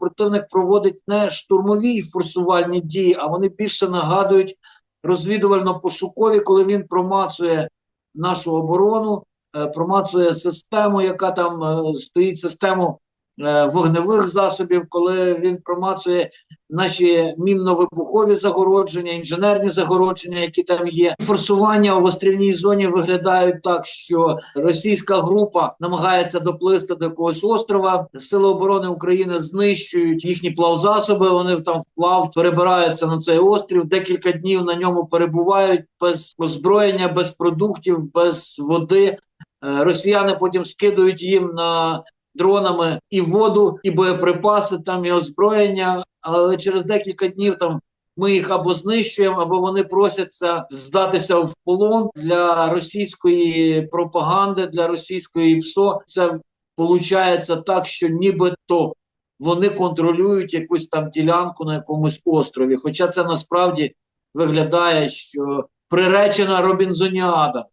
противник проводить не штурмові і форсувальні дії, а вони більше нагадують розвідувально-пошукові, коли він промацує нашу оборону, е, промацує систему, яка там е, стоїть, систему вогневих засобів, коли він промацує наші мінно-вибухові загородження, інженерні загородження, які там є. Форсування в острівній зоні виглядають так, що російська група намагається доплисти до якогось острова. Сили оборони України знищують їхні плавзасоби. Вони там вплав перебираються на цей острів. Декілька днів на ньому перебувають без озброєння, без продуктів, без води. Е, Росіяни потім скидують їм на дронами і воду, і боєприпаси, там і озброєння. Але через декілька днів там ми їх або знищуємо, або вони просяться здатися в полон для російської пропаганди, для російської ПСО. Це виходить так, що нібито вони контролюють якусь там ділянку на якомусь острові. Хоча це насправді виглядає, що приречена Робінзоніада.